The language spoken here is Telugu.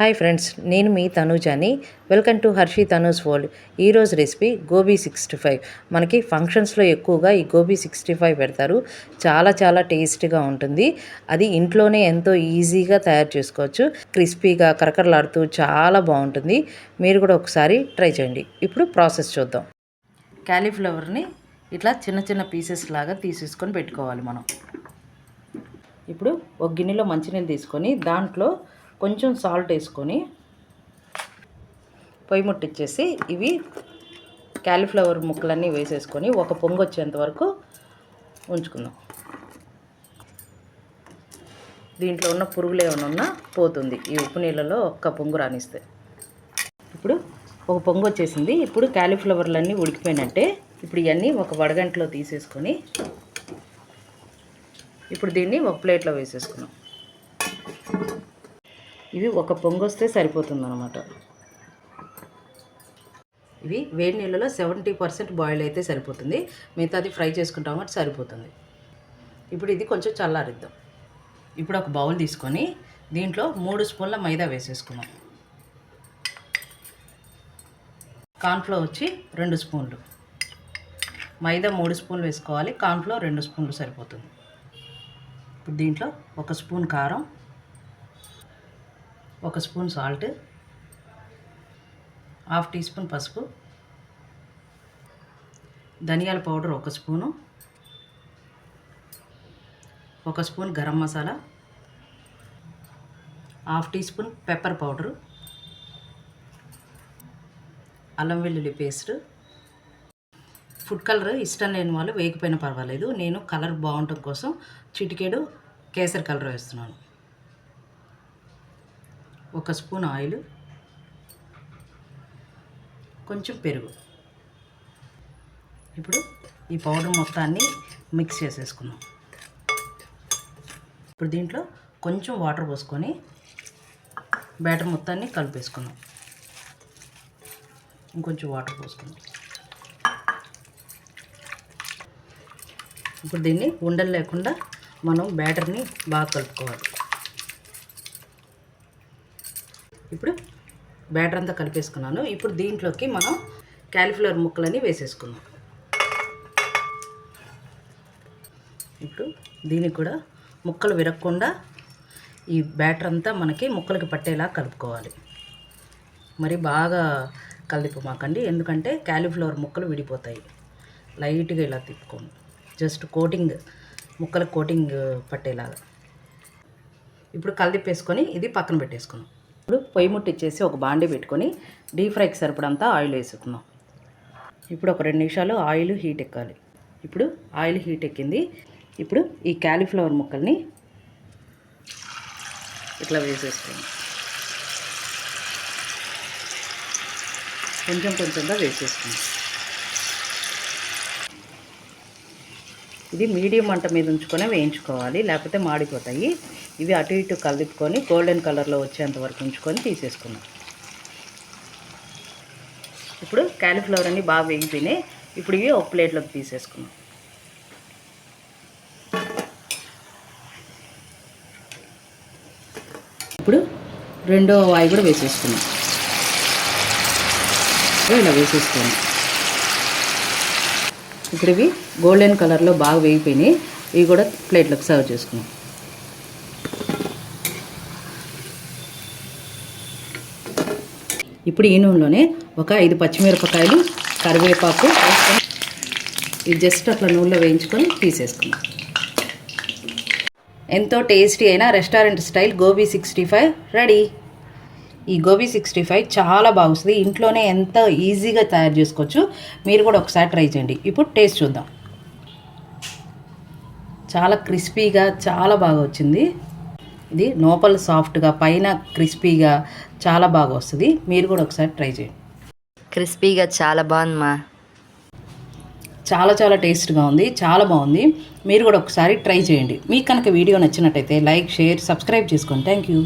హాయ్ ఫ్రెండ్స్ నేను మీ తనూజాని. Welcome to Harshi Tanuj world. ఈరోజు రెసిపీ గోబీ సిక్స్టీ ఫైవ్. మనకి ఫంక్షన్స్లో ఎక్కువగా ఈ గోబీ సిక్స్టీ ఫైవ్ పెడతారు. చాలా చాలా టేస్ట్గా ఉంటుంది. అది ఇంట్లోనే ఎంతో ఈజీగా తయారు చేసుకోవచ్చు. క్రిస్పీగా కరకరలాడుతూ చాలా బాగుంటుంది. మీరు కూడా ఒకసారి ట్రై చేయండి. ఇప్పుడు ప్రాసెస్ చూద్దాం. క్యాలీఫ్లవర్ని ఇట్లా చిన్న చిన్న పీసెస్ లాగా తీసేసుకొని పెట్టుకోవాలి మనం. ఇప్పుడు ఒక గిన్నెలో మంచినీళ్ళు తీసుకొని దాంట్లో కొంచెం సాల్ట్ వేసుకొని పొయ్యి ముట్టించేసి ఇవి క్యాలీఫ్లవర్ ముక్కలన్నీ వేసేసుకొని ఒక పొంగు వచ్చేంత వరకు ఉంచుకుందాం. దీంట్లో ఉన్న పురుగులు ఏమైనా ఉన్నా పోతుంది. ఈ ఉప్పు నీళ్ళలో ఒక్క పొంగు రానిస్తే. ఇప్పుడు ఒక పొంగు వచ్చేసింది. ఇప్పుడు క్యాలీఫ్లవర్లన్నీ ఉడికిపోయినట్టే ఇప్పుడు ఇవన్నీ ఒక వడగంటలో తీసేసుకొని ఇప్పుడు దీన్ని ఒక ప్లేట్లో వేసేసుకున్నాం ఇవి ఒక పొంగొస్తే సరిపోతుంది అనమాట ఇవి వేడి నీళ్ళలో సెవెంటీ పర్సెంట్ బాయిల్ అయితే సరిపోతుంది. మిగతాది ఫ్రై చేసుకుంటాం కాబట్టి సరిపోతుంది. ఇప్పుడు ఇది కొంచెం చల్లారిద్దాం. ఇప్పుడు ఒక బౌల్ తీసుకొని దీంట్లో మూడు స్పూన్ల మైదా వేసేసుకున్నాం కాన్ఫ్లో వచ్చి రెండు స్పూన్లు. మైదా మూడు స్పూన్లు వేసుకోవాలి. కార్న్ఫ్లోర్ రెండు స్పూన్లు సరిపోతుంది. ఇప్పుడు దీంట్లో ఒక స్పూన్ కారం ఒక spoon salt half teaspoon పసుపు ధనియాల పౌడర్ ఒక స్పూను ఒక spoon garam masala half teaspoon pepper powder అల్లం వెల్లుల్లి పేస్ట్. ఫుడ్ కలర్ ఇష్టం లేని వాళ్ళు వేగిపోయినా పర్వాలేదు. నేను కలర్ బాగుండటం కోసం చిటికేడు కేసరి కలర్ వేస్తున్నాను. ఒక స్పూన్ ఆయిల్ కొంచెం పెరుగు. ఇప్పుడు ఈ పౌడర్ మొత్తాన్ని మిక్స్ చేసేసుకుందాం. ఇప్పుడు దీంట్లో కొంచెం వాటర్ పోసుకొని బ్యాటర్ మొత్తాన్ని కలిపేసుకుందాం. ఇంకొంచెం వాటర్ పోసుకుందాం. ఇప్పుడు దీన్ని ఉండలు లేకుండా మనం బ్యాటర్ని బాగా కలుపుకోవాలి. ఇప్పుడు బ్యాటర్ అంతా కలిపేసుకున్నాను. ఇప్పుడు దీంట్లోకి మనం క్యాలిఫ్లవర్ ముక్కలని వేసేసుకుందాం. ఇప్పుడు దీనికి కూడా ముక్కలు విరగకుండా ఈ బ్యాటర్ అంతా మనకి ముక్కలకి పట్టేలా కలుపుకోవాలి. మరి బాగా కలిపమాకండి. ఎందుకంటే క్యాలీఫ్లవర్ ముక్కలు విడిపోతాయి. లైట్గా ఇలా తిప్పుకోండి. జస్ట్ కోటింగ్ ముక్కల కోటింగ్ పట్టేలాగా. ఇప్పుడు కలిదిప్పేసుకొని ఇది పక్కన పెట్టేసుకున్నాం పొయ్యి ముట్టిచ్చేసి ఒక బాండి పెట్టుకొని డీప్ ఫ్రైకి సరిపడంతా ఆయిల్ వేసుకుందాం. ఇప్పుడు ఒక రెండు నిమిషాలు ఆయిల్ హీట్ ఎక్కాలి. ఇప్పుడు ఆయిల్ హీట్ ఎక్కింది. ఇప్పుడు ఈ క్యాలీఫ్లవర్ ముక్కల్ని ఇట్లా వేసేసుకోండి కొంచెం కొంచెంగా వేసేసుకుందాం. ఇది మీడియం మంట మీద ఉంచుకొని వేయించుకోవాలి లేకపోతే మాడిపోతాయి. ఇవి అటు ఇటు కలుపుకొని గోల్డెన్ కలర్లో వచ్చేంత వరకు ఉంచుకొని తీసేసుకున్నాం ఇప్పుడు క్యాలీఫ్లవర్ అన్ని బాగా వేగిపోయినాయి. ఇప్పుడు ఇవి ఒక ప్లేట్లోకి తీసేసుకున్నాం ఇప్పుడు రెండో వాయి కూడా వేసేసుకున్నాం ఇలా వేసేసుకోండి. ఇప్పుడు ఇవి గోల్డెన్ కలర్లో బాగా వేగిపోయినాయి. ఇవి కూడా ప్లేట్లకు సర్వ్ చేసుకున్నాం ఇప్పుడు ఈ నూనెలోనే ఒక ఐదు పచ్చిమిరపకాయలు కరివేపాకు ఇది జస్ట్ అట్లా నూనెలో వేయించుకొని తీసేసుకున్నాం ఎంతో టేస్టీ అయిన restaurant style gobi sixty five ready. ఈ గోబీ సిక్స్టీ ఫైవ్ చాలా బాగుంది. ఇంట్లోనే ఎంత ఈజీగా తయారు చేసుకోవచ్చు మీరు కూడా ఒకసారి ట్రై చేయండి. ఇప్పుడు టేస్ట్ చూద్దాం. చాలా క్రిస్పీగా చాలా బాగా వచ్చింది. ఇది లోపల సాఫ్ట్గా పైన క్రిస్పీగా చాలా బాగా వస్తుంది. మీరు కూడా ఒకసారి ట్రై చేయండి. క్రిస్పీగా చాలా బాగుందమ్మా. చాలా చాలా టేస్ట్గా ఉంది. చాలా బాగుంది. మీరు కూడా ఒకసారి ట్రై చేయండి. మీకు కనుక వీడియో నచ్చినట్టయితే లైక్ షేర్ సబ్స్క్రైబ్ చేసుకోండి థ్యాంక్ యూ